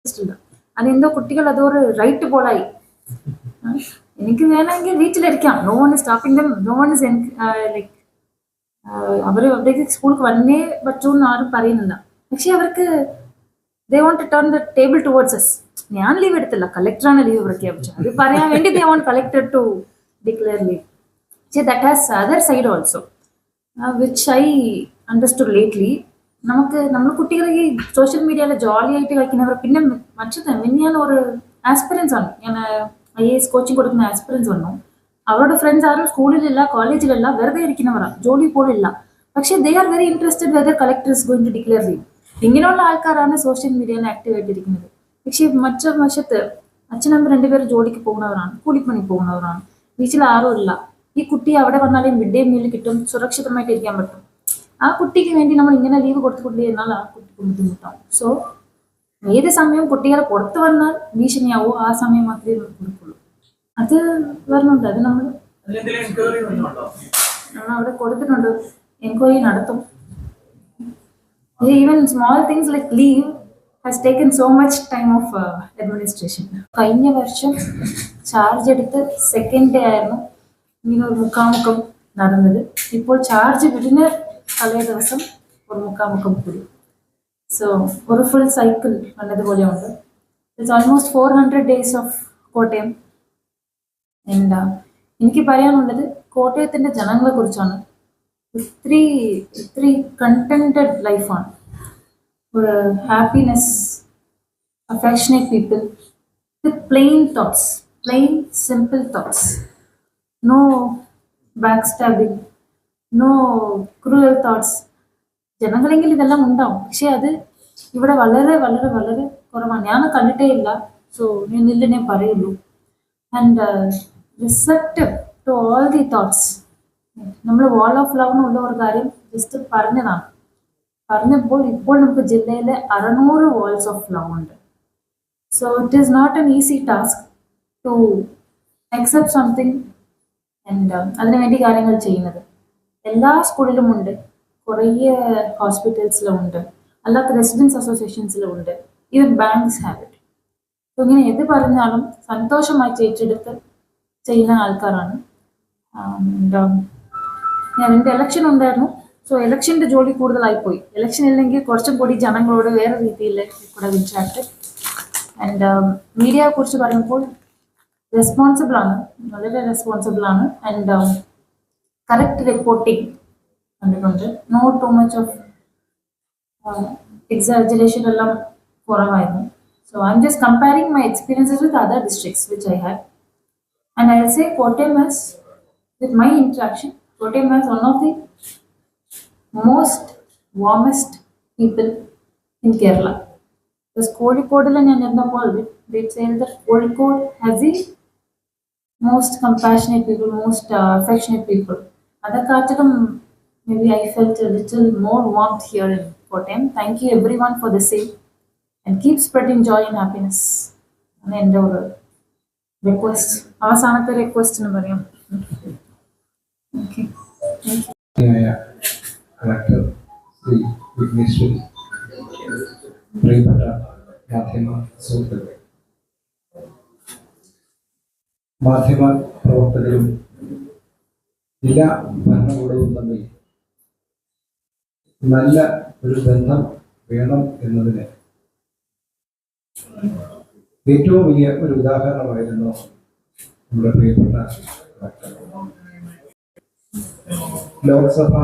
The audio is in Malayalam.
ഇൻട്രസ്റ്റ് ഇല്ല അതെന്തോ കുട്ടികൾ അതൊരു റൈറ്റ് പോലായി. ആ, എനിക്ക് വേണമെങ്കിൽ വീട്ടിലിരിക്കാം no one is stopping them no one is like അവർ അവിടേക്ക് സ്കൂൾക്ക് വന്നേ പറ്റൂ എന്ന് ആരും പറയുന്നില്ല. പക്ഷെ അവർക്ക് they want to turn the table towards us ഞാൻ ലീവ് എടുത്തില്ല. കളക്ടറാണ് ലീവ് പ്രഖ്യാപിച്ചത്. അത് പറയാൻ വേണ്ടി they want collector to declare leave പക്ഷേ that has other side also which I understood lately നമുക്ക് നമ്മൾ കുട്ടികളെ ഈ സോഷ്യൽ മീഡിയയിൽ ജോളി ആയിട്ട് കളിക്കുന്നവർ പിന്നെ മറ്റത് ഞാൻ ഒരു ആസ്പിറൻസ് ആണ്. ഞാൻ ഐ എ എസ് കോച്ചിങ് കൊടുക്കുന്ന ആസ്പിറൻസ് വന്നു. അവരുടെ ഫ്രണ്ട്സ് ആരും സ്കൂളിലില്ല കോളേജിലല്ല വെറുതെ ഇരിക്കുന്നവരാണ് ജോലി പോലില്ല പക്ഷെ they are very interested whether collector is going to declare ചെയ്യും ഇങ്ങനെയുള്ള ആൾക്കാരാണ് സോഷ്യൽ മീഡിയയിൽ ആക്റ്റീവ് ആയിട്ടിരിക്കുന്നത് പക്ഷേ മറ്റു വശത്ത് അച്ഛനമ്മ രണ്ടുപേരും ജോലിക്ക് പോകുന്നവരാണ് കൂലിപ്പണി പോകുന്നവരാണ്. വീട്ടിൽ ആരും ഇല്ല ഈ കുട്ടി അവിടെ വന്നാലും മിഡ് ഡേ മീൽ കിട്ടും സുരക്ഷിതമായിട്ട് ഇരിക്കാൻ പറ്റും. ആ കുട്ടിക്ക് വേണ്ടി നമ്മൾ ഇങ്ങനെ ലീവ് കൊടുത്തുകൊണ്ടിരുന്നാൽ ആ കുട്ടിക്ക് ബുദ്ധിമുട്ടാവും. സോ ഏത് സമയം കുട്ടികളെ പുറത്ത് വന്നാൽ ഭീഷണിയാവോ ആ സമയം മാത്രമേ കൊടുക്കുള്ളൂ. അത് വരുന്നുണ്ട് അത് നമ്മൾ നമ്മൾ അവിടെ കൊടുത്തിട്ടുണ്ട്. എൻക്വയറി നടത്തും. Even small things like leave has taken so much time of administration കഴിഞ്ഞ വർഷം ചാർജ് എടുത്ത് സെക്കൻഡ് ഡേ ആയിരുന്നു. ഇങ്ങനെ ഒരു മുക്കാമുക്കം നടന്നത്. ഇപ്പോൾ ചാർജ് വിടുന്ന തലേ ദിവസം ഒരു മുക്കാമുക്കം കൂടി. സോ ഒരു ഫുൾ സൈക്കിൾ വന്നതുപോലെ ഉണ്ട് it's almost four hundred days of Kottayam എന്താ എനിക്ക് പറയാനുള്ളത് കോട്ടയത്തിന്റെ ജനങ്ങളെ കുറിച്ചാണ്. ഒത്തിരി ഒത്തിരി കണ്ടന്റഡ് ലൈഫാണ് ഒരു happiness affectionate people with plain thoughts plain simple thoughts no back stabbing no cruel thoughts ജനങ്ങളെങ്കിൽ ഇതെല്ലാം ഉണ്ടാവും. പക്ഷെ അത് ഇവിടെ വളരെ വളരെ വളരെ കുറവാണ്. ഞാൻ കണ്ടിട്ടേ ഇല്ല. സോ ഞാൻ ഇല്ലെന്നേ പറയുള്ളൂ and receptive to all the thoughts നമ്മൾ വാൾ ഓഫ് ലവ് എന്നുള്ള ഒരു കാര്യം ജസ്റ്റ് പറഞ്ഞതാണ്. പറഞ്ഞപ്പോൾ ഇപ്പോൾ നമുക്ക് ജില്ലയിൽ അറുന്നൂറ് വാൾസ് ഓഫ് ലവ് ഉണ്ട്. So it is not an easy task to accept something and അതിനുവേണ്ടി കാര്യങ്ങൾ ചെയ്യുന്നത്. എല്ലാ സ്കൂളിലും ഉണ്ട്. കുറേ ഹോസ്പിറ്റൽസിലും ഉണ്ട്. അല്ലാത്ത റെസിഡൻസ് അസോസിയേഷൻസിലും ഉണ്ട് even banks have it so ഇങ്ങനെ എന്ത് പറഞ്ഞാലും സന്തോഷമായി ഏറ്റെടുത്ത് ചെയ്യുന്ന ആൾക്കാരാണ്. ഞാൻ എന്റെ ഇലക്ഷൻ ഉണ്ടായിരുന്നു. സോ ഇലക്ഷന്റെ ജോലി കൂടുതലായിപ്പോയി. എലക്ഷൻ ഇല്ലെങ്കിൽ കുറച്ചും കൂടി ജനങ്ങളോട് വേറെ രീതിയിൽ കൂടെ വിളിച്ചാട്ട്. ആൻഡ് മീഡിയയെ കുറിച്ച് പറയുമ്പോൾ റെസ്പോൺസിബിൾ ആണ്. വളരെ റെസ്പോൺസിബിൾ ആണ്. And correct reporting. No too much of uh, exaggeration for a while. So I'm just comparing my experiences with other districts which I had. And I'll say Kotem with my interaction, Kotem is one of the most warmest people in Kerala. Because Kozhikode and Nirnapal, we'd say that Kozhikode has the most compassionate people, most uh, affectionate people. അതേക്കാട്ടിലും maybe I felt a little more warmth here in Kottayam. Thank you everyone for the same and keep spreading joy and happiness. ആണ് എന്റെ ഒരു റിക്വസ്റ്റ് അവസാനത്തെ റിക്വസ്റ്റ് എന്ന് പറയാം ഓക്കെ താങ്ക് യു ായ കളക്ടർ ശ്രീ വിഘ്നേശ്വരി പ്രിയപ്പെട്ട മാധ്യമ സുഹൃത്തുക്കളെ മാധ്യമ പ്രവർത്തകരും ജില്ലാ ഭരണകൂടവും തമ്മിൽ. നല്ല ഒരു ബന്ധം വേണം എന്നതിന്. ഏറ്റവും വലിയ ഒരു ഉദാഹരണമായിരുന്നു നമ്മുടെ പ്രിയപ്പെട്ട ലോക്സഭ